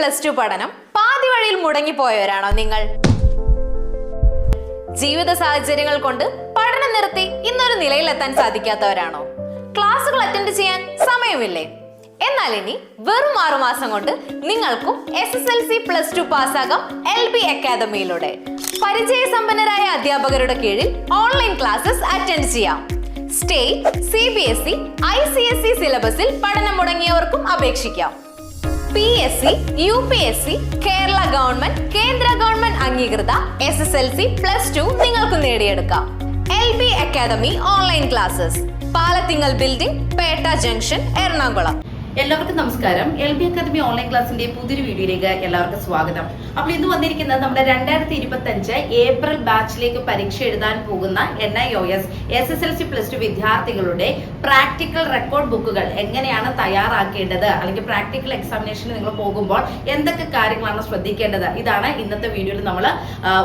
Plus two പഠനം പാതി വഴിയിൽ മുടങ്ങിപ്പോയവരാണോ നിങ്ങൾ? ജീവിത സാഹചര്യങ്ങൾ കൊണ്ട് പഠനം നിർത്തി ഇന്നൊരു നിലയിലെത്താൻ സാധിക്കാത്തവരാണോ? ക്ലാസ്സുകൾ അറ്റൻഡ് ചെയ്യാൻ സമയമില്ലേ? എന്നാൽ ഇനി വെറും ആറു മാസം കൊണ്ട് നിങ്ങൾക്കും S S L C plus two പാസ്സാകാം L B അക്കാദമിയിലൂടെ പരിചയസമ്പന്നരായ അധ്യാപകരുടെ കീഴിൽ ഓൺലൈൻ ക്ലാസ്സസ് അറ്റൻഡ് ചെയ്യാം. State C B S E I C S E സിലബസിൽ പഠനം മുടങ്ങിയവർക്കും അപേക്ഷിക്കാം. P S C U P S C Kerala government കേന്ദ്ര ഗവൺമെന്റ് അംഗീകൃത S S L C plus two നിങ്ങൾക്ക് നേടിയെടുക്കാം. L B academy online classes Palathingal building Petta junction Ernakulam. എല്ലാവർക്കും നമസ്കാരം. L B academy online ക്ലാസ്സിന്റെ പുതിയൊരു വീഡിയോയിലേക്ക് എല്ലാവർക്കും സ്വാഗതം. അപ്പോൾ ഇന്ന് വന്നിരിക്കുന്നത് നമ്മുടെ രണ്ടായിരത്തി ഇരുപത്തി അഞ്ച് ഏപ്രിൽ ബാച്ചിലേക്ക് പരീക്ഷ എഴുതാൻ പോകുന്ന N I O S S S L C plus two വിദ്യാർത്ഥികളുടെ പ്രാക്ടിക്കൽ റെക്കോർഡ് ബുക്കുകൾ എങ്ങനെയാണ് തയ്യാറാക്കേണ്ടത്? അല്ലെങ്കിൽ പ്രാക്ടിക്കൽ എക്സാമിനേഷന് നിങ്ങൾ പോകുമ്പോൾ എന്തൊക്കെ കാര്യങ്ങളാണ് ശ്രദ്ധിക്കേണ്ടത്? ഇതാണ് ഇന്നത്തെ വീഡിയോയിൽ നമ്മൾ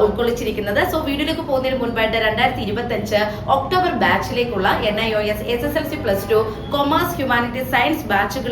ഉൾക്കൊള്ളിച്ചിരിക്കുന്നത്. സോ വീഡിയോയിലേക്ക് പോകുന്നതിന് മുൻപായിട്ട് രണ്ടായിരത്തി ഇരുപത്തി അഞ്ച് October ബാച്ചിലേക്കുള്ള N I O S S S L C plus two commerce humanity science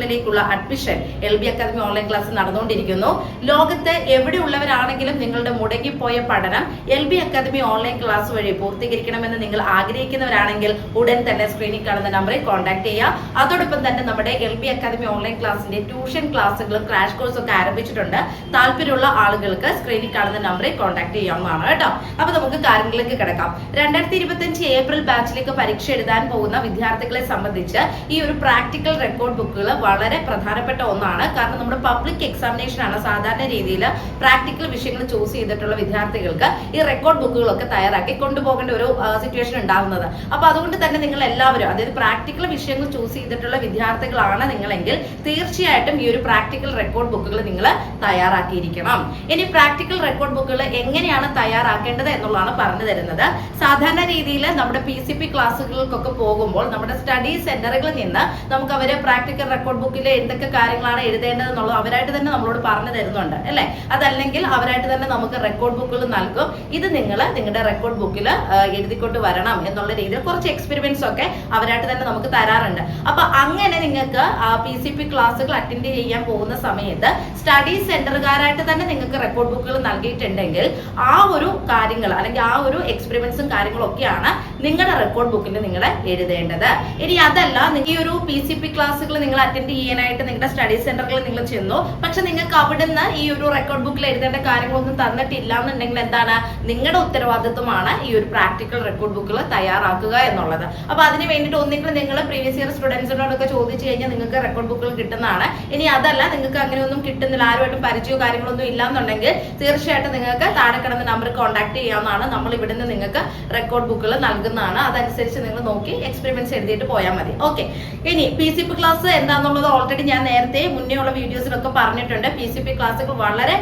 ബാച്ചുകളിലേക്കുള്ള admission L B academy online class നടന്നുകൊണ്ടിരിക്കുന്നു. ലോകത്ത് എവിടെയുള്ളവരാണെങ്കിലും നിങ്ങളുടെ മുടങ്ങിപ്പോയ പഠനം L B academy online class വഴി പൂർത്തീകരിക്കണമെന്ന് നിങ്ങൾ ആഗ്രഹിക്കുന്നവരാണെങ്കിൽ ഉടൻ തന്നെ സ്ക്രീനിൽ കാണുന്ന നമ്പറിൽ കോൺടാക്ട് ചെയ്യുക. അതോടൊപ്പം തന്നെ നമ്മുടെ എൽ ബി അക്കാദമി ഓൺലൈൻ ക്ലാസിന്റെ ട്യൂഷൻ ക്ലാസ്സുകളും ക്രാഷ് കോഴ്സും ഒക്കെ ആരംഭിച്ചിട്ടുണ്ട്. താല്പര്യമുള്ള ആളുകൾക്ക് സ്ക്രീനിൽ കാണുന്ന നമ്പറിൽ കോൺടാക്ട് ചെയ്യാവുന്നതാണ് കേട്ടോ. അപ്പൊ നമുക്ക് കാര്യങ്ങളിലേക്ക് കിടക്കാം. രണ്ടായിരത്തി ഇരുപത്തിയഞ്ച് ഏപ്രിൽ ബാച്ചിലേക്ക് പരീക്ഷ എഴുതാൻ പോകുന്ന വിദ്യാർത്ഥികളെ സംബന്ധിച്ച് ഈ ഒരു പ്രാക്ടിക്കൽ റെക്കോർഡ് ബുക്കുകൾ വളരെ പ്രധാനപ്പെട്ട ഒന്നാണ്. കാരണം നമ്മുടെ പബ്ലിക് എക്സാമിനേഷൻ ആണ് സാധാരണ രീതിയിൽ പ്രാക്ടിക്കൽ വിഷയങ്ങൾ ചൂസ് ചെയ്തിട്ടുള്ള വിദ്യാർത്ഥികൾക്ക് ഈ റെക്കോർഡ് ബുക്കുകളൊക്കെ തയ്യാറാക്കി കൊണ്ടുപോകേണ്ട ഒരു സിറ്റുവേഷൻ ഉണ്ടാകുന്നത് അപ്പൊ അതുകൊണ്ട് തന്നെ നിങ്ങൾ എല്ലാവരും അതായത് പ്രാക്ടിക്കൽ വിഷയങ്ങൾ ചൂസ് ചെയ്തിട്ടുള്ള വിദ്യാർത്ഥികളാണ് നിങ്ങളെങ്കിൽ തീർച്ചയായിട്ടും ഈ ഒരു പ്രാക്ടിക്കൽ റെക്കോർഡ് ബുക്കുകൾ നിങ്ങൾ തയ്യാറാക്കിയിരിക്കണം. ഇനി പ്രാക്ടിക്കൽ റെക്കോർഡ് ബുക്കുകൾ എങ്ങനെയാണ് തയ്യാറാക്കേണ്ടത് എന്നുള്ളതാണ് പറഞ്ഞു തരുന്നത്. സാധാരണ രീതിയിൽ നമ്മുടെ പി സി പി ക്ലാസ്സുകൾക്കൊക്കെ പോകുമ്പോൾ നമ്മുടെ സ്റ്റഡി സെന്ററുകളിൽ നിന്ന് നമുക്ക് അവർ പ്രാക്ടിക്കൽ റെക്കോർഡ് ബുക്കിൽ എന്തൊക്കെ കാര്യങ്ങളാണ് എഴുതേണ്ടത് എന്നുള്ളത് അവരായിട്ട് തന്നെ നമ്മളോട് പറഞ്ഞു തരുന്നുണ്ട് അല്ലെ? അതല്ലെങ്കിൽ അവരായിട്ട് തന്നെ നമുക്ക് റെക്കോർഡ് ബുക്കുകൾ നൽകും. ഇത് നിങ്ങൾ നിങ്ങളുടെ റെക്കോർഡ് ബുക്കിൽ എഴുതിക്കൊണ്ട് വരണം എന്നുള്ള രീതിയിൽ കുറച്ച് എക്സ്പീരിയൻസ് ഒക്കെ അവരായിട്ട് തന്നെ നമുക്ക് തരാറുണ്ട്. അപ്പൊ അങ്ങനെ നിങ്ങൾക്ക് പി സി പി ക്ലാസ്സുകൾ അറ്റൻഡ് ചെയ്യാൻ പോകുന്ന സമയത്ത് സ്റ്റഡി സെന്ററുകാരായിട്ട് തന്നെ നിങ്ങൾക്ക് റെക്കോർഡ് ബുക്കുകൾ നൽകിയിട്ടുണ്ടെങ്കിൽ ആ ഒരു കാര്യങ്ങൾ അല്ലെങ്കിൽ ആ ഒരു എക്സ്പെരിമെന്റ്സും കാര്യങ്ങളും ഒക്കെയാണ് നിങ്ങളുടെ റെക്കോർഡ് ബുക്കിൽ നിങ്ങൾ എഴുതേണ്ടത്. ഇനി അതല്ല ഈ ഒരു പി സി പി ക്ലാസ്സുകൾ നിങ്ങൾ അറ്റൻഡ് ചെയ്യാനായിട്ട് നിങ്ങളുടെ സ്റ്റഡി സെന്ററിൽ നിങ്ങൾ ചെന്നു. പക്ഷെ നിങ്ങൾക്ക് അവിടുന്ന് ഈ ഒരു റെക്കോർഡ് ബുക്കിൽ എഴുതേണ്ട കാര്യങ്ങളൊന്നും തന്നിട്ടില്ല എന്നുണ്ടെങ്കിൽ എന്താണ്? നിങ്ങളുടെ ഉത്തരവാദിത്വമാണ് ഈ ഒരു പ്രാക്ടിക്കൽ റെക്കോർഡ് ബുക്കുകൾ തയ്യാറാക്കുക എന്നുള്ളത്. അപ്പൊ അതിന് വേണ്ടിയിട്ട് ഒന്നെങ്കിൽ നിങ്ങൾ പ്രീവിയസ് ഇയർ സ്റ്റുഡൻസിനോടൊക്കെ ചോദിച്ചു കഴിഞ്ഞാൽ നിങ്ങൾക്ക് റെക്കോർഡ് ബുക്കുകൾ കിട്ടുന്നതാണ്. ഇനി അതല്ല നിങ്ങൾക്ക് അങ്ങനെയൊന്നും കിട്ടുന്നില്ല ആരുമായിട്ടും പരിചയമോ കാര്യങ്ങളൊന്നും ഇല്ല എന്നുണ്ടെങ്കിൽ തീർച്ചയായിട്ടും നിങ്ങൾക്ക് താഴെ കിടന്ന നമ്പർ കോൺടാക്ട് ചെയ്യാവുന്നതാണ്. നമ്മൾ ഇവിടുന്ന് നിങ്ങൾക്ക് റെക്കോർഡ് ബുക്കുകൾ നൽകുന്നതാണ് അതനുസരിച്ച് നിങ്ങൾ നോക്കി എക്സ്പെരിമെന്റ്സ് എഴുതിയിട്ട് പോയാൽ മതി. ഓക്കെ ഇനി പി സി പി ക്ലാസ് എന്താണെന്നുള്ളത് ഓൾറെഡി ഞാൻ നേരത്തെ മുന്നേ ഉള്ള വീഡിയോസിലൊക്കെ പറഞ്ഞിട്ടുണ്ട്. പി സി പി ക്ലാസ്സുകൾ വളരെ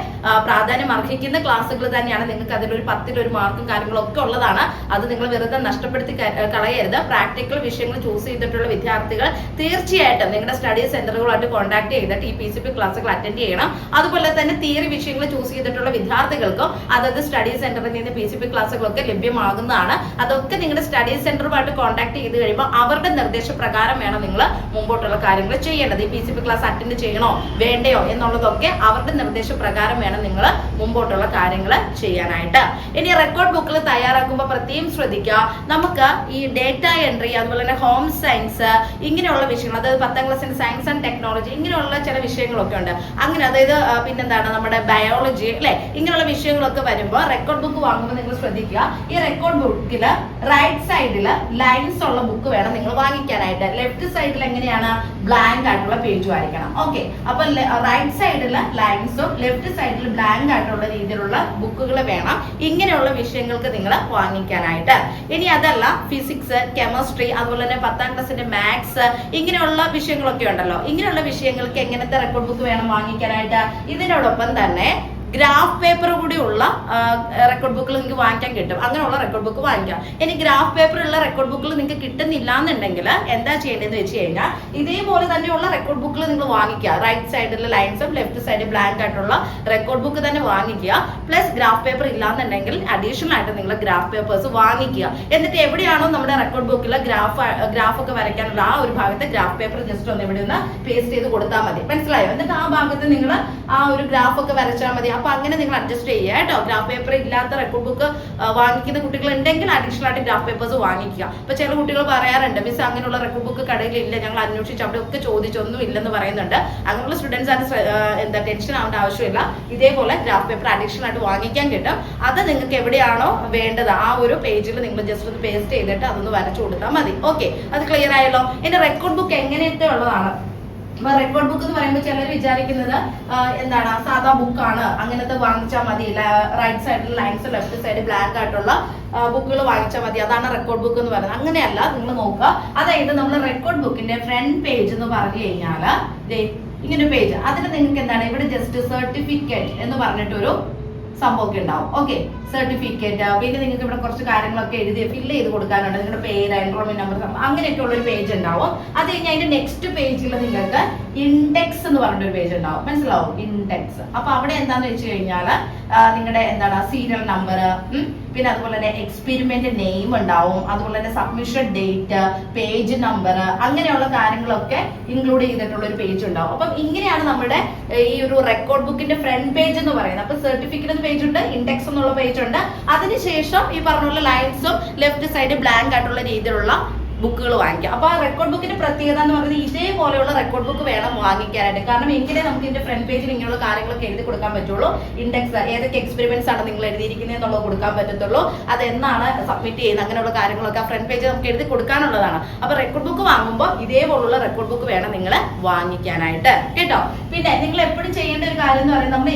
പ്രാധാന്യം അർഹിക്കുന്ന ക്ലാസ്സുകൾ തന്നെയാണ്. നിങ്ങൾക്ക് അതിലൊരു പത്തിലൊരു മാർക്കും കാര്യങ്ങളൊക്കെ ഉള്ളതാണ്. അത് നിങ്ങൾ വെറുതെ നഷ്ടപ്പെടുത്തി കളയരുത്. പ്രാക്ടിക്കൽ വിഷയങ്ങൾ ചൂസ് ചെയ്തിട്ടുള്ള വിദ്യാർത്ഥികൾ തീർച്ചയായിട്ടും നിങ്ങളുടെ സ്റ്റഡി സെന്ററുകളായിട്ട് കോൺടാക്ട് ചെയ്തിട്ട് ഈ പി സി പി ക്ലാസ്സുകൾ അറ്റൻഡ് ചെയ്യണം. അതുപോലെ തന്നെ തിയറി വിഷയങ്ങൾ ചൂസ് ചെയ്തിട്ടുള്ള വിദ്യാർത്ഥികൾക്കും അതായത് സ്റ്റഡി സെന്ററിൽ നിന്ന് പി സി പി ക്ലാസ്സുകളൊക്കെ ലഭ്യമാകുന്നതാണ്. അതൊക്കെ നിങ്ങളുടെ സ്റ്റഡി സെന്ററുമായിട്ട് കോൺടാക്ട് ചെയ്ത് കഴിയുമ്പോൾ അവരുടെ നിർദ്ദേശപ്രകാരം വേണം നിങ്ങൾ മുമ്പോട്ടുള്ള കാര്യങ്ങൾ ചെയ്യേണ്ടത്. ഈ P C P class attend ചെയ്യണോ വേണ്ടയോ എന്നുള്ളതൊക്കെ അവരുടെ നിർദ്ദേശപ്രകാരം വേണം നിങ്ങൾ മുമ്പോട്ടുള്ള കാര്യങ്ങൾ ചെയ്യാനായിട്ട്. ഇനി റെക്കോർഡ് ബുക്കിൽ തയ്യാറാക്കുമ്പോൾ പ്രത്യേകം ശ്രദ്ധിക്കുക. നമുക്ക് ഈ ഡേറ്റ എൻട്രി അതുപോലെ തന്നെ ഹോം സയൻസ് ഇങ്ങനെയുള്ള വിഷയങ്ങൾ അതായത് പത്താം ക്ലാസ്സിന്റെ സയൻസ് ആൻഡ് ടെക്നോളജി ഇങ്ങനെയുള്ള ചില വിഷയങ്ങളൊക്കെ ഉണ്ട്. അങ്ങനെ അതായത് പിന്നെന്താണ് നമ്മുടെ ബയോളജി അല്ലെ? ഇങ്ങനെയുള്ള വിഷയങ്ങളൊക്കെ വരുമ്പോൾ റെക്കോർഡ് ബുക്ക് വാങ്ങുമ്പോൾ നിങ്ങൾ ശ്രദ്ധിക്കുക. ഈ റെക്കോർഡ് ബുക്കിൽ റൈറ്റ് സൈഡിൽ ലൈൻസ് ഉള്ള ബുക്ക് വേണം നിങ്ങൾ വാങ്ങിക്കാനായിട്ട്. ലെഫ്റ്റ് സൈഡിൽ എങ്ങനെയാണ് ബ്ലാങ്ക് ആയിട്ടുള്ള പേജും ആയിരിക്കണം ഓക്കെ അപ്പൊ റൈറ്റ് സൈഡിൽ ലൈൻസും ലെഫ്റ്റ് സൈഡിൽ ബ്ലാങ്ക് ആയിട്ടുള്ള രീതിയിലുള്ള ബുക്കുകൾ വേണം. ഇങ്ങനെയുള്ള വിഷയങ്ങൾക്ക് നിങ്ങൾ വാങ്ങിക്കാനായിട്ട്. ഇനി അതല്ല ഫിസിക്സ് കെമിസ്ട്രി അതുപോലെ തന്നെ പത്താം ക്ലാസ്സിന്റെ മാത്സ് ഇങ്ങനെയുള്ള വിഷയങ്ങളൊക്കെ ഉണ്ടല്ലോ. ഇങ്ങനെയുള്ള വിഷയങ്ങൾക്ക് എങ്ങനത്തെ റെക്കോർഡ് ബുക്ക് വേണം വാങ്ങിക്കാനായിട്ട്? ഇതിനോടൊപ്പം തന്നെ ഗ്രാഫ് പേപ്പർ കൂടിയുള്ള റെക്കോർഡ് ബുക്കിൽ നിങ്ങൾക്ക് വാങ്ങിക്കാൻ കിട്ടും. അങ്ങനെയുള്ള റെക്കോർഡ് ബുക്ക് വാങ്ങിക്കാം. ഇനി ഗ്രാഫ് പേപ്പർ ഉള്ള റെക്കോർഡ് ബുക്കിൽ നിങ്ങൾക്ക് കിട്ടുന്നില്ല എന്നുണ്ടെങ്കിൽ എന്താ ചെയ്യേണ്ടതെന്ന് വെച്ച് കഴിഞ്ഞാൽ ഇതേപോലെ തന്നെയുള്ള റെക്കോർഡ് ബുക്കിൽ നിങ്ങൾ വാങ്ങിക്കുക. റൈറ്റ് സൈഡിലെ ലൈൻസും ലെഫ്റ്റ് സൈഡിൽ ബ്ലാങ്ക് ആയിട്ടുള്ള റെക്കോർഡ് ബുക്ക് തന്നെ വാങ്ങിക്കുക. പ്ലസ് ഗ്രാഫ് പേപ്പർ ഇല്ലാന്നുണ്ടെങ്കിൽ അഡീഷണൽ ആയിട്ട് നിങ്ങൾ ഗ്രാഫ് പേപ്പേഴ്സ് വാങ്ങിക്കുക. എന്നിട്ട് എവിടെയാണോ നമ്മുടെ റെക്കോർഡ് ബുക്കിൽ ഗ്രാഫ് ഗ്രാഫ് ഒക്കെ വരയ്ക്കാനുള്ള ആ ഒരു ഭാഗത്ത് ഗ്രാഫ് പേപ്പർ ജസ്റ്റ് ഒന്ന് ഇവിടെ നിന്ന് പേസ്റ്റ് ചെയ്ത് കൊടുത്താൽ മതി. മനസ്സിലായോ? എന്നിട്ട് ആ ഭാഗത്ത് നിങ്ങൾ ആ ഒരു ഗ്രാഫ് ഒക്കെ വരച്ചാൽ മതി. അപ്പൊ അങ്ങനെ നിങ്ങൾ അഡ്ജസ്റ്റ് ചെയ്യുക കേട്ടോ. ഗ്രാഫ് പേപ്പർ ഇല്ലാത്ത റെക്കോർഡ് ബുക്ക് വാങ്ങിക്കുന്ന കുട്ടികൾ ഉണ്ടെങ്കിൽ അഡീഷണൽ ആയിട്ട് ഗ്രാഫ് പേപ്പേഴ്സ് വാങ്ങിക്കുക. ഇപ്പൊ ചില കുട്ടികൾ പറയാറുണ്ട് മിസ് അങ്ങനെയുള്ള റെക്കോർഡ് ബുക്ക് കടയിൽ ഇല്ല ഞങ്ങൾ അന്വേഷിച്ച് അവിടെ ഒക്കെ ചോദിച്ചൊന്നും ഇല്ലെന്ന് പറയുന്നുണ്ട്. അങ്ങനെയുള്ള സ്റ്റുഡൻസ് എന്താ ടെൻഷൻ ആവേണ്ട ആവശ്യമില്ല. ഇതേപോലെ ഗ്രാഫ് പേപ്പർ അഡീഷണൽ ആയിട്ട് വാങ്ങിക്കാൻ കിട്ടും. അത് നിങ്ങൾക്ക് എവിടെയാണോ വേണ്ടത് ആ ഒരു പേജിൽ നിങ്ങൾ ജസ്റ്റ് ഒന്ന് പേസ്റ്റ് ചെയ്തിട്ട് അതൊന്ന് വരച്ചു കൊടുത്താൽ മതി. ഓക്കെ അത് ക്ലിയർ ആയല്ലോ? എന്റെ റെക്കോർഡ് ബുക്ക് എങ്ങനെയൊക്കെ ഉള്ളതാണ്? റെക്കോർഡ് ബുക്ക് എന്ന് പറയുമ്പോൾ ചിലർ വിചാരിക്കുന്നത് എന്താണ് സാധാ ബുക്കാണ് അങ്ങനത്തെ വാങ്ങിച്ചാൽ മതി. റൈറ്റ് സൈഡിൽ ലൈൻസ് ലെഫ്റ്റ് സൈഡ് ബ്ലാങ്ക് ആയിട്ടുള്ള ബുക്കുകൾ വാങ്ങിച്ചാൽ മതി. അതാണ് റെക്കോർഡ് ബുക്ക് എന്ന് പറയുന്നത്. അങ്ങനെയല്ല നിങ്ങൾ നോക്കുക. അതായത് നമ്മൾ റെക്കോർഡ് ബുക്കിന്റെ ഫ്രണ്ട് പേജ് എന്ന് പറഞ്ഞു കഴിഞ്ഞാൽ ഇങ്ങനെ പേജ് അതിന് നിങ്ങൾക്ക് എന്താണ്? ഇവിടെ ജസ്റ്റ് സർട്ടിഫിക്കറ്റ് എന്ന് പറഞ്ഞിട്ടൊരു സംഭവമൊക്കെ ഉണ്ടാവും ഓക്കെ സർട്ടിഫിക്കറ്റ് പിന്നെ നിങ്ങൾക്ക് ഇവിടെ കുറച്ച് കാര്യങ്ങളൊക്കെ എഴുതി ഫില്ല് ചെയ്ത് കൊടുക്കാനുണ്ട്. നിങ്ങളുടെ പേര് എൻറോൾമെന്റ് നമ്പർ അങ്ങനെയൊക്കെ ഉള്ള ഒരു പേജ് ഉണ്ടാവും. അത് കഴിഞ്ഞ് അതിന്റെ നെക്സ്റ്റ് പേജിൽ നിങ്ങൾക്ക് ഇൻഡെക്സ് എന്ന് പറഞ്ഞ ഒരു പേജ് ഉണ്ടാവും. മനസ്സിലാവും? ഇൻഡെക്സ് അപ്പൊ അവിടെ എന്താന്ന് വെച്ച് കഴിഞ്ഞാൽ നിങ്ങളുടെ എന്താണ് സീരിയൽ നമ്പർ പിന്നെ അതുപോലെ തന്നെ എക്സ്പെരിമെന്റ് നെയിം ഉണ്ടാവും അതുപോലെ തന്നെ സബ്മിഷൻ ഡേറ്റ് പേജ് നമ്പർ അങ്ങനെയുള്ള കാര്യങ്ങളൊക്കെ ഇൻക്ലൂഡ് ചെയ്തിട്ടുള്ള ഒരു പേജ് ഉണ്ടാവും. അപ്പം ഇങ്ങനെയാണ് നമ്മുടെ ഈ ഒരു റെക്കോർഡ് ബുക്കിന്റെ ഫ്രണ്ട് പേജ് എന്ന് പറയുന്നത്. അപ്പൊ സർട്ടിഫിക്കറ്റ് പേജ് ഉണ്ട് ഇൻഡെക്സ് എന്നുള്ള പേജ് ഉണ്ട്. അതിനുശേഷം ഈ പറഞ്ഞുള്ള ലൈൻസും ലെഫ്റ്റ് സൈഡ് ബ്ലാങ്ക് ആയിട്ടുള്ള രീതിയിലുള്ള ബുക്കുകൾ വാങ്ങിക്കാം. അപ്പൊ ആ റെക്കോർഡ് ബുക്കിന്റെ പ്രത്യേകത എന്ന് പറയുന്നത് ഇതേപോലെയുള്ള റെക്കോർഡ് ബുക്ക് വേണം വാങ്ങിക്കാനായിട്ട്. കാരണം എങ്കിലേ നമുക്ക് ഇതിന്റെ ഫ്രണ്ട് പേജിൽ ഇങ്ങനെയുള്ള കാര്യങ്ങളൊക്കെ എഴുതി കൊടുക്കാൻ പറ്റുള്ളൂ. ഇൻഡെക്സ് ഏതൊക്കെ എക്സ്പെരിമെന്റ്സ് ആണ് നിങ്ങൾ എഴുതിയിരിക്കുന്നത് എന്നുള്ളത് കൊടുക്കാൻ പറ്റത്തുള്ളൂ. അത് എന്നാണ് സബ്മിറ്റ് ചെയ്യുന്നത്. അങ്ങനെയുള്ള കാര്യങ്ങളൊക്കെ ആ ഫ്രണ്ട് പേജ് നമുക്ക് എഴുതി കൊടുക്കാനുള്ളതാണ്. അപ്പൊ റെക്കോർഡ് ബുക്ക് വാങ്ങുമ്പോൾ ഇതേപോലുള്ള റെക്കോർഡ് ബുക്ക് വേണം നിങ്ങൾ വാങ്ങിക്കാനായിട്ട്. കേട്ടോ? പിന്നെ നിങ്ങൾ എപ്പോഴും ചെയ്യേണ്ട ഒരു കാര്യം എന്ന് പറയുന്നത് നമ്മൾ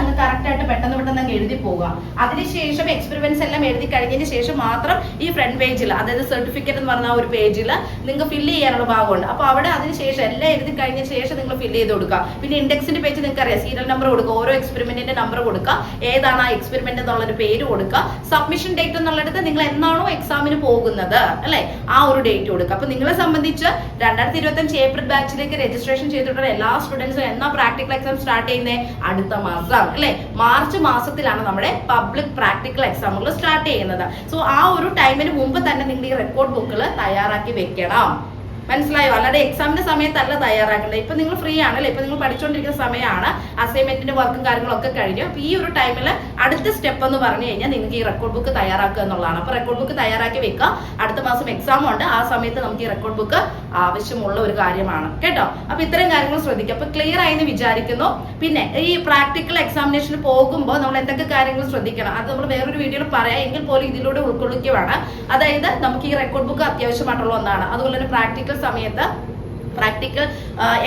അങ്ങ് കറക്റ്റ് ആയിട്ട് പെട്ടെന്ന് പെട്ടെന്ന് അങ്ങ് എഴുതി പോകുക അതിനുശേഷം എക്സ്പെരിമെന്റ്സ് എല്ലാം എഴുതി കഴിഞ്ഞതിന് ശേഷം മാത്രം ഈ ഫ്രണ്ട് പേജിൽ അതായത് സർട്ടിഫിക്കറ്റ് എന്ന് പറഞ്ഞ ഒരു പേജിൽ നിങ്ങൾക്ക് ഫില്ല് ചെയ്യാനുള്ള ഭാഗമുണ്ട്. അപ്പോൾ അവിടെ അതിനുശേഷം എല്ലാം എഴുതി കഴിഞ്ഞ ശേഷം നിങ്ങൾ ഫില്ല് ചെയ്ത് കൊടുക്കുക. പിന്നെ ഇൻഡെക്സിന്റെ പേജ് നിങ്ങൾക്ക് അറിയാം സീരിയൽ നമ്പർ കൊടുക്കുക ഓരോ എക്സ്പെരിമെന്റിന്റെ നമ്പർ കൊടുക്കുക ഏതാണ് ആ എക്സ്പെരിമെന്റ് എന്നുള്ളൊരു പേര് കൊടുക്കുക. സബ്മിഷൻ ഡേറ്റ് എന്നുള്ളിടത്ത് നിങ്ങൾ എന്നാണോ എക്സാമിന് പോകുന്നത് അല്ലെ? ആ ഒരു ഡേറ്റ് കൊടുക്കുക. അപ്പൊ നിങ്ങളെ സംബന്ധിച്ച് രണ്ടായിരത്തി ഇരുപത്തി അഞ്ച് ഏപ്രിൽ ബാച്ചിലേക്ക് രജിസ്ട്രേഷൻ ചെയ്തിട്ടുള്ള എല്ലാ സ്റ്റുഡൻസും എന്നാ പ്രാക്ടിക്കൽ എക്സാം സ്റ്റാർട്ട് ചെയ്യുന്നത് അടുത്ത മാസം. അല്ലെ? മാർച്ച് മാസത്തിലാണ് നമ്മുടെ പബ്ലിക് പ്രാക്ടിക്കൽ എക്സാമുകൾ സ്റ്റാർട്ട് ചെയ്യുന്നത്. സോ ആ ഒരു ടൈമിന് മുമ്പ് തന്നെ നിങ്ങൾ ഈ റെക്കോർഡ് ബുക്കുകൾ തയ്യാറാക്കി വെക്കണം. മനസ്സിലായോ? അല്ലാതെ എക്സാമിന്റെ സമയത്തല്ല തയ്യാറാക്കേണ്ടത്. ഇപ്പൊ നിങ്ങൾ ഫ്രീ ആണല്ലേ? ഇപ്പൊ നിങ്ങൾ പഠിച്ചുകൊണ്ടിരിക്കുന്ന സമയമാണ് അസൈൻമെന്റിന്റെ വർക്കും കാര്യങ്ങളൊക്കെ കഴിഞ്ഞു. അപ്പൊ ഈ ഒരു ടൈമിൽ അടുത്ത സ്റ്റെപ്പ് എന്ന് പറഞ്ഞു കഴിഞ്ഞാൽ നിങ്ങൾക്ക് ഈ റെക്കോർഡ് ബുക്ക് തയ്യാറാക്കുക എന്നുള്ളതാണ്. അപ്പൊ റെക്കോർഡ് ബുക്ക് തയ്യാറാക്കി വെക്കുക. അടുത്ത മാസം എക്സാം ഉണ്ട്. ആ സമയത്ത് നമുക്ക് ഈ റെക്കോർഡ് ബുക്ക് ആവശ്യമുള്ള ഒരു കാര്യമാണ്. കേട്ടോ? അപ്പൊ ഇത്രയും കാര്യങ്ങൾ ശ്രദ്ധിക്കുക. അപ്പൊ ക്ലിയർ ആയി എന്ന് വിചാരിക്കുന്നു. പിന്നെ ഈ പ്രാക്ടിക്കൽ എക്സാമിനേഷന് പോകുമ്പോൾ നമ്മൾ എന്തൊക്കെ കാര്യങ്ങൾ ശ്രദ്ധിക്കണം? അത് നമ്മൾ വേറൊരു വീഡിയോയിൽ പറയാം. എങ്കിൽ പോലും ഇതിലൂടെ ഉൾക്കൊള്ളിക്കുകയാണ് അതായത് നമുക്ക് ഈ റെക്കോർഡ് ബുക്ക് അത്യാവശ്യമായിട്ടുള്ള ഒന്നാണ്. അതുപോലെ തന്നെ പ്രാക്ടിക്കൽ സമയത്ത് പ്രാക്ടിക്കൽ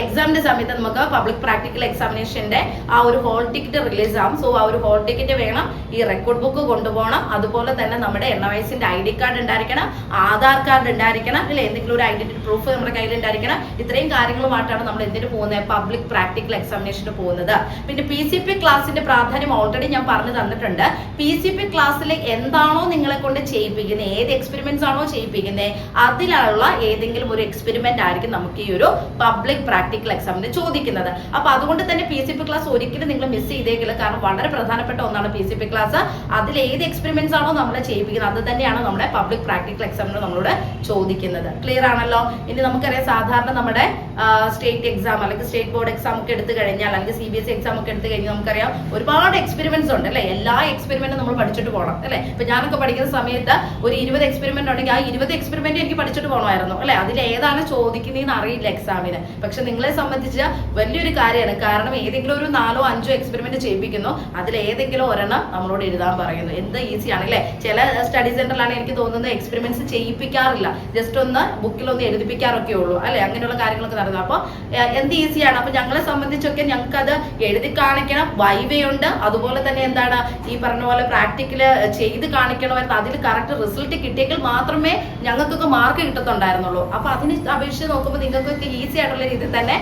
എക്സാമിന്റെ സമയത്ത് നമുക്ക് പബ്ലിക് പ്രാക്ടിക്കൽ എക്സാമിനേഷന്റെ ആ ഒരു ഹോൾ ടിക്കറ്റ് റിലീസ് ആവും. സോ ആ ഒരു ഹോൾ ടിക്കറ്റ് വേണം ഈ റെക്കോർഡ് ബുക്ക് കൊണ്ടുപോകണം. അതുപോലെ തന്നെ നമ്മുടെ എണ്ണ വയസ്സിന്റെ ഐ ഡി കാർഡ് ഉണ്ടായിരിക്കണം ആധാർ കാർഡ് ഉണ്ടായിരിക്കണം അല്ലെ എന്തെങ്കിലും ഒരു ഐഡന്റിറ്റി പ്രൂഫ് നമ്മുടെ കയ്യിൽ ഉണ്ടായിരിക്കണം. ഇത്രയും കാര്യങ്ങളുമായിട്ടാണ് നമ്മൾ എന്തിനു പോകുന്നത്? പബ്ലിക് പ്രാക്ടിക്കൽ എക്സാമിനേഷന് പോകുന്നത്. പിന്നെ പി സി പി ക്ലാസിന്റെ പ്രാധാന്യം ഓൾറെഡി ഞാൻ പറഞ്ഞു തന്നിട്ടുണ്ട്. പി സി പി ക്ലാസ്സിൽ എന്താണോ നിങ്ങളെ കൊണ്ട് ചെയ്യിപ്പിക്കുന്നത് ഏത് എക്സ്പെരിമെന്റ്സ് ആണോ ചെയ്യിപ്പിക്കുന്നത് അതിലുള്ള ഏതെങ്കിലും ഒരു എക്സ്പെരിമെന്റ് ആയിരിക്കും നമുക്ക് ഈ ഒരു പബ്ലിക് പ്രാക്ടിക്കൽ എക്സാമിന് ചോദിക്കുന്നത്. അപ്പൊ അതുകൊണ്ട് തന്നെ പി സി പി ക്ലാസ് ഒരിക്കലും നിങ്ങൾ മിസ് ചെയ്തേക്കില്ല. കാരണം വളരെ പ്രധാനപ്പെട്ട ഒന്നാണ് പി സി പി ക്ലാസ് അതിൽ ഏത് എക്സ്പെരിമെന്റ്സ് ആണോ നമ്മളെ ചെയ്യിപ്പിക്കുന്നത് അത് തന്നെയാണ് നമ്മുടെ പബ്ലിക് പ്രാക്ടിക്കൽ എക്സാമിന് നമ്മളോട് ചോദിക്കുന്നത്. ക്ലിയർ ആണല്ലോ? ഇനി നമുക്കറിയാം സാധാരണ നമ്മുടെ സ്റ്റേറ്റ് എക്സാം അല്ലെങ്കിൽ സ്റ്റേറ്റ് ബോർഡ് എക്സാം ഒക്കെ എടുത്തു കഴിഞ്ഞാൽ അല്ലെങ്കിൽ സി ബി എസ് എക്സാം ഒക്കെ എടുത്തു കഴിഞ്ഞാൽ നമുക്കറിയാം ഒരുപാട് എക്സ്പെരിമെന്റ്സ് ഉണ്ട് അല്ലെ? എല്ലാ എക്സ്പെരിമെന്റും നമ്മൾ പഠിച്ചിട്ട് പോകണം അല്ലെ? ഇപ്പൊ ഞാനൊക്കെ പഠിക്കുന്ന സമയത്ത് ഒരു ഇരുപത് എക്സ്പെരിമെന്റ് ഉണ്ടെങ്കിൽ ആ ഇരുപത് എക്സ്പെരിമെന്റ് എനിക്ക് പഠിച്ചിട്ട് പോകണമായിരുന്നു അല്ലെ? അതിൽ ഏതാണ് ചോദിക്കുന്നതെന്ന് അറിയില്ല എക്സാമിന് പക്ഷെ നിങ്ങളെ സംബന്ധിച്ച് വലിയൊരു കാര്യമാണ്. കാരണം ഏതെങ്കിലും ഒരു നാലോ അഞ്ചോ എക്സ്പെരിമെന്റ് ചെയ്യിപ്പിക്കുന്നു. അതിൽ ഏതെങ്കിലും ഒരെണ്ണം നമ്മളോട് എഴുതാൻ പറയുന്നു. എന്ത് ഈസി ആണ് അല്ലെ? ചില സ്റ്റഡി സെന്ററിലാണ് എനിക്ക് തോന്നുന്നത് എക്സ്പെരിമെന്റ്സ് ചെയ്യിപ്പിക്കാറില്ല. ജസ്റ്റ് ഒന്ന് ബുക്കിൽ ഒന്ന് എഴുതിപ്പിക്കാറൊക്കെ ഉള്ളൂ അല്ലെ? അങ്ങനെയുള്ള കാര്യങ്ങളൊക്കെ ഉണ്ടായിരുന്നു അപ്പോൾ എന്ത് ഈസിയാണ് അപ്പൊ ഞങ്ങളെ സംബന്ധിച്ചൊക്കെ ഞങ്ങൾക്ക് അത് എഴുതി കാണിക്കണം. വൈവയുണ്ട് അതുപോലെ തന്നെ എന്താണ്? ഈ പറഞ്ഞ പോലെ പ്രാക്ടിക്കൽ ചെയ്ത് കാണിക്കണമായിരുന്നു അതിൽ കറക്റ്റ് റിസൾട്ട് കിട്ടിയെങ്കിൽ മാത്രമേ ഞങ്ങൾക്കൊക്കെ മാർക്ക് കിട്ടത്തുണ്ടായിരുന്നുള്ളൂ. അപ്പൊ അതിന് അപേക്ഷിച്ച് നോക്കുമ്പോൾ നിങ്ങൾക്കൊക്കെ ഈസി ആയിട്ടുള്ള രീതിയിൽ തന്നെ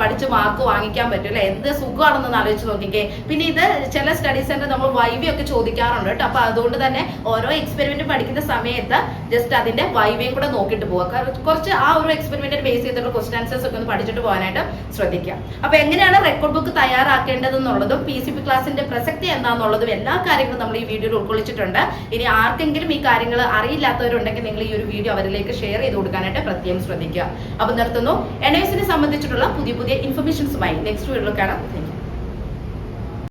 പഠിച്ച് മാർക്ക് വാങ്ങിക്കാൻ പറ്റും എന്ത് സുഖമാണെന്ന് ആലോചിച്ച് നോക്കിക്കേ. പിന്നെ ഇത് ചില സ്റ്റഡി സെന്റർ നമ്മൾ വൈവി ഒക്കെ ചോദിക്കാറുണ്ട് കേട്ടോ. അപ്പൊ അതുകൊണ്ട് തന്നെ ഓരോ എക്സ്പെരിമെന്റ് പഠിക്കുന്ന സമയത്ത് ജസ്റ്റ് അതിന്റെ വൈവയും കൂടെ നോക്കിയിട്ട് പോവുക. കുറച്ച് ആ ഒരു എക്സ്പെരിമെന്റ് ബേസ് ചെയ്തിട്ടുള്ള ക്വസ്റ്റൻ ആൻസേഴ്സ് ഒക്കെ ഒന്ന് പഠിച്ചിട്ട് പോകാനായിട്ട് ശ്രദ്ധിക്കുക. അപ്പൊ എങ്ങനെയാണ് റെക്കോർഡ് ബുക്ക് തയ്യാറാക്കേണ്ടതെന്നുള്ളതും പി സി പി ക്ലാസിന്റെ പ്രസക്തി എന്താണെന്നുള്ളതും എല്ലാ കാര്യങ്ങളും നമ്മൾ ഈ വീഡിയോയിൽ ഉൾക്കൊള്ളിച്ചിട്ടുണ്ട്. ഇനി ആർക്കെങ്കിലും ഈ കാര്യങ്ങൾ അറിയില്ലാത്തവരുണ്ടെങ്കിൽ നിങ്ങൾ ഈ ഒരു വീഡിയോ അവരിലേക്ക് ഷെയർ ചെയ്ത് കൊടുക്കാനായിട്ട് പ്രത്യേകം ശ്രദ്ധിക്കുക. അപ്പൊ നിർത്തുന്നു. എൻ എസിനെ സംബന്ധിച്ചിട്ടുള്ള പുതിയ പുതിയ ഇൻഫർമേഷൻസുമായി നെക്സ്റ്റ് വീഡിയോയിൽ കാണാം.